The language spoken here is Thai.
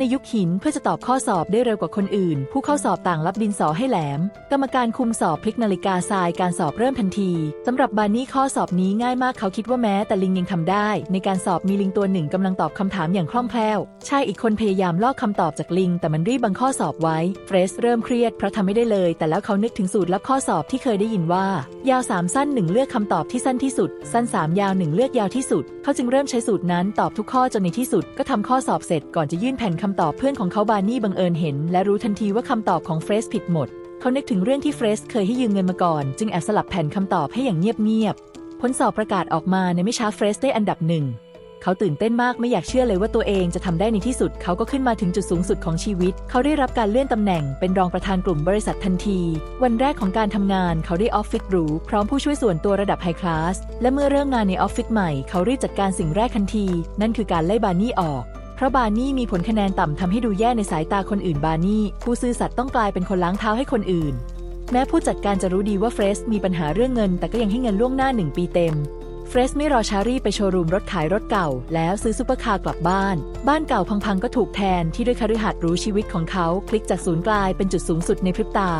ในยุคหินเพื่อจะตอบข้อสอบได้เร็วกว่าคนอื่น ผู้เข้าสอบต่างรับดินสอให้แหลม กรรมการคุมสอบพลิกนาฬิกาทรายการสอบเริ่มทันทีสำหรับบานี่ข้อสอบนี้ง่ายมากเขาคิดว่าแม้แต่ลิงยังทำได้ ในการสอบมีลิงตัวหนึ่งกำลังตอบคำถามอย่างคล่องแคล่วชายอีกคนพยายามลอกคำตอบจากลิง แต่มันรีบบังข้อสอบไว้เฟรสเริ่มเครียดเพราะทำไม่ได้เลย แต่แล้วเขานึกถึงสูตรลับข้อสอบที่เคยได้ยินว่า ยาว3สั้น1เลือกคำตอบที่สั้นที่สุด สั้น3ยาว1เลือกยาวที่สุด เขาจึงเริ่มใช้สูตรนั้นตอบทุกข้อจนในที่สุดก็ทำข้อสอบเสร็จก่อนจะยื่นแผ่นคำตอบเพื่อนของเขาบานี่บังเอิญเห็น และรู้ทันทีว่าคำตอบของเฟรสผิดหมด เขานึกถึงเรื่องที่เฟรสเคยให้ยืมเงินมาก่อน จึงแอบสลับแผ่นคำตอบให้อย่างเงียบๆผลสอบประกาศออกมาในไม่ช้าเฟรสได้อันดับหนึ่งเขาตื่นเต้นมากไม่อยากเชื่อเลยว่าตัวเองจะทำได้ในที่สุด เขาก็ขึ้นมาถึงจุดสูงสุดของชีวิต เขาได้รับการเลื่อนตำแหน่งเป็นรองประธานกลุ่มบริษัททันที วันแรกของการทำงานเขาได้ออฟฟิศหรูพร้อมผู้ช่วยส่วนตัวระดับไฮคลาสและเมื่อเริ่มงานในออฟฟิศใหม่ เขารีบจัดการสิ่งแรกทันที นั่นคือการไล่บานี่ออก เพราะบานี่มีผลคะแนนต่ำทำให้ดูแย่ในสายตาคนอื่นบานี่ผู้ซื่อสัตย์ต้องกลายเป็นคนล้างเท้าให้คนอื่น แม้ผู้จัดการจะรู้ดีว่าเฟรสมีปัญหาเรื่องเงิน แต่ก็ยังให้เงินล่วงหน้าหนึ่งปีเต็มเฟรสไม่รอชารีไปโชว์รูมรถขายรถเก่า แล้วซื้อซุปเปอร์คาร์กลับบ้าน บ้านเก่าพังๆก็ถูกแทนที่ด้วยคฤหาสน์รู้ชีวิตของเขาพลิกจากศูนย์กลายเป็นจุดสูงสุดในพริบตา